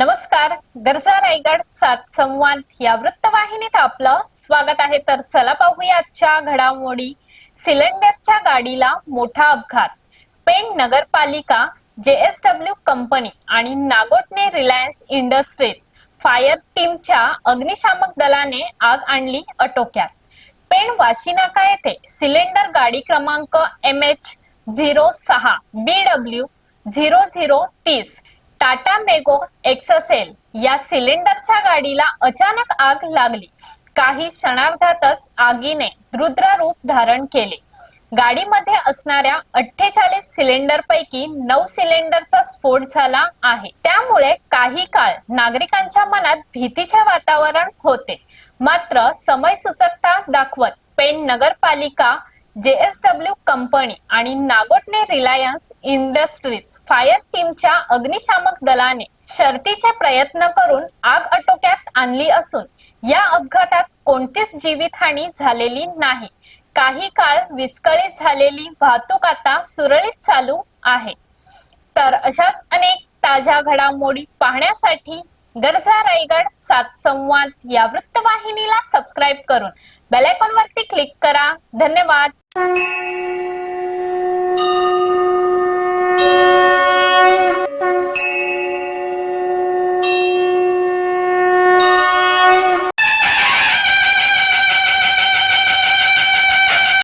नमस्कार गरजा रायगड सात संवाद या वृत्तवाहिनीत आपलं स्वागत आहे. तर चला पाहूया आजच्या घडामोडी. सिलेंडरच्या गाडीला मोठा अपघात. पेण नगरपालिका जेएसडब्ल्यू कंपनी आणि नागोटने रिलायन्स इंडस्ट्रीज फायर टीमच्या अग्निशामक दलाने आग आणली आटोक्यात. पेण वाशीनाका येथे सिलेंडर गाडी क्रमांक एम एच झिरो सहा बी डब्ल्यू झिरो झिरो तीस टाटा मेगो एक्ससेल या सिलेंडरच्या गाडीला अचानक आग लागली. काही क्षणार्धातच आगीने रुद्र रूप धारण केले. गाडीमध्ये असणाऱ्या अठ्ठेचाळीस सिलेंडर पैकी नऊ सिलेंडरचा स्फोट झाला आहे. त्यामुळे काही काळ नागरिकांच्या मनात भीतीचे वातावरण होते. मात्र समय सुचकता दाखवत पेण नगरपालिका जेएसडब्ल्यू कंपनी आणि नागोटणे रिलायन्स इंडस्ट्रीज फायर टीमच्या अग्निशामक दलाने शर्तीचे प्रयत्न करून आग आटोक्यात आणली असून या अपघातात कोणतीच जीवितहानी झालेली नाही. काही काळ विस्कळीत झालेली वाहतूक आता सुरळीत चालू आहे. तर अशाच अनेक ताज्या घडामोडी पाहण्यासाठी गरजा रायगड सात संवाद या वृत्तवाहिनीला सबस्क्राईब करून बेलायकॉन वरती क्लिक करा. धन्यवाद. Thank you.